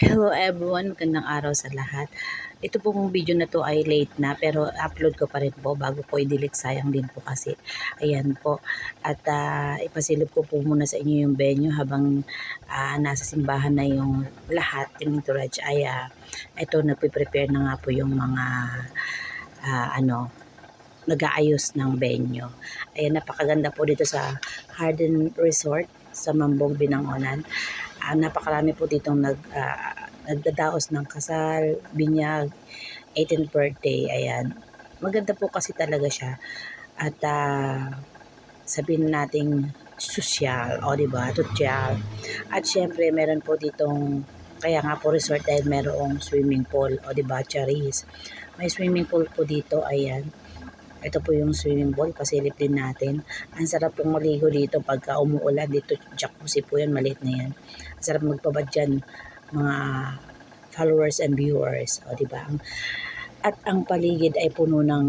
Hello everyone, magandang araw sa lahat. Ito pong video na to ay late na pero upload ko pa rin po bago ko i-delete sayang din po kasi. Ayan po. At ah, ipasilip ko po muna sa inyo yung venue habang ah, nasa simbahan na yung lahat. Yung entourage ay ah, ito nagpe-prepare na nga po yung mga ah, ano nag-aayos ng venue. Ayan, napakaganda po dito sa Harden Resort sa Mambog, Binangonan. Ah, napakarami po ditong nag, ah, nagdadaos ng kasal, binyag, 18th birthday, ayan. Maganda po kasi talaga siya. At ah, sabihin nating sosyal, o di ba? Sosyal. At syempre, meron po ditong kaya nga po resort dahil merong swimming pool, o di ba? Charis. May swimming pool po dito, ayan. Ito po yung swimming pool, pasilip din natin. Ang sarap pong maligo dito pagka umuulan. Dito, jacuzzi po yan, maliit na yan. Ang sarap magpabad dyan, mga followers and viewers. O, di ba? Ang- At ang paligid ay puno ng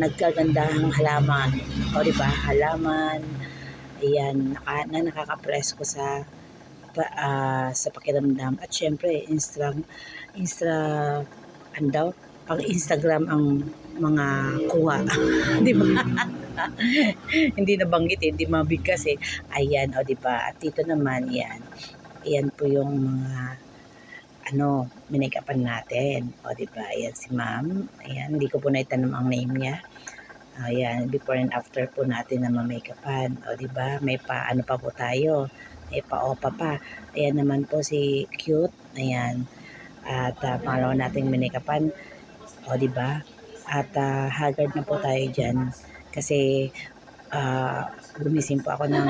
nagkagandahang halaman. O, di ba? Halaman. Ayan, naka, na nakaka-press ko sa pa, ah, sa pakiramdam. At syempre, instra, instra, ano Pang Instagram ang mga kuha. di ba? hindi nabanggit eh, hindi mabigkas eh. Ayan, o di ba? At dito naman, yan. Ayan po yung mga ano, minake-upan natin. O, di ba? Ayan si ma'am. Ayan, hindi ko po naitanong ang name niya. Ayan, before and after po natin na ma-make-upan. O, di ba? May pa, ano pa po tayo. May pa-opa pa. Ayan naman po si Cute. Ayan. At uh, pangalawa nating minake-upan. O, di ba? At ah, haggard na po tayo dyan. Kasi ah, gumising po ako ng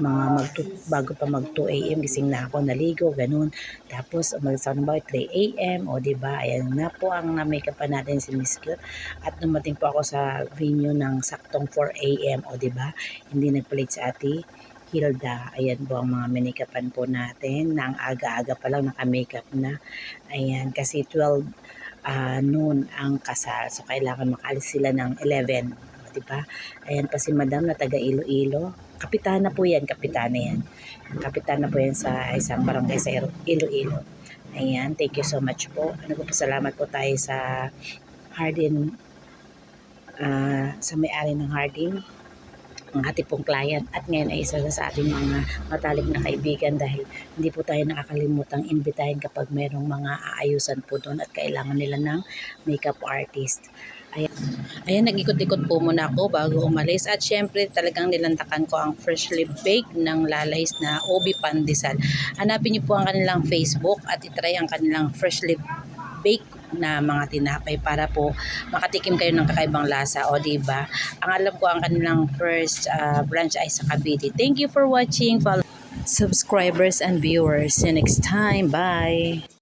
mga mag bago pa mag 2 a.m. gising na ako, naligo, ganun. Tapos umalis ako ng bahay 3 a.m. O di ba ayan na po ang na-makeup pa natin si Miss Cute. At dumating po ako sa venue ng saktong 4 a.m. O di ba hindi nagpalit sa ate Hilda. Ayan po ang mga minikapan po natin. Na ang aga-aga pa lang naka-makeup na. Ayan, kasi 12 ah, noon ang kasal. So, kailangan makalis sila ng 11. O, di ba? Ayan pa si Madam na taga Iloilo. Kapitana po yan, kapitana yan. Kapitana po yan sa isang barangay sa Ilo- Iloilo. Ayan, thank you so much po. Ano po, po tayo sa Hardin, ah, sa may-ari ng Hardin, ang ating pong client at ngayon ay isa sa ating mga matalik na kaibigan dahil hindi po tayo nakakalimutang imbitahin kapag merong mga aayusan po doon at kailangan nila ng makeup artist. Ayan, Ayan nag-ikot-ikot po muna ako bago umalis at syempre talagang nilantakan ko ang freshly baked ng lalahis na Obi Pandesal. Hanapin niyo po ang kanilang Facebook at itry ang kanilang freshly baked na mga tinapay para po makatikim kayo ng kakaibang lasa o di ba? Ang alam ko ang kanilang first ah, branch ay sa Cavite. Thank you for watching. Follow subscribers and viewers. See you next time. Bye.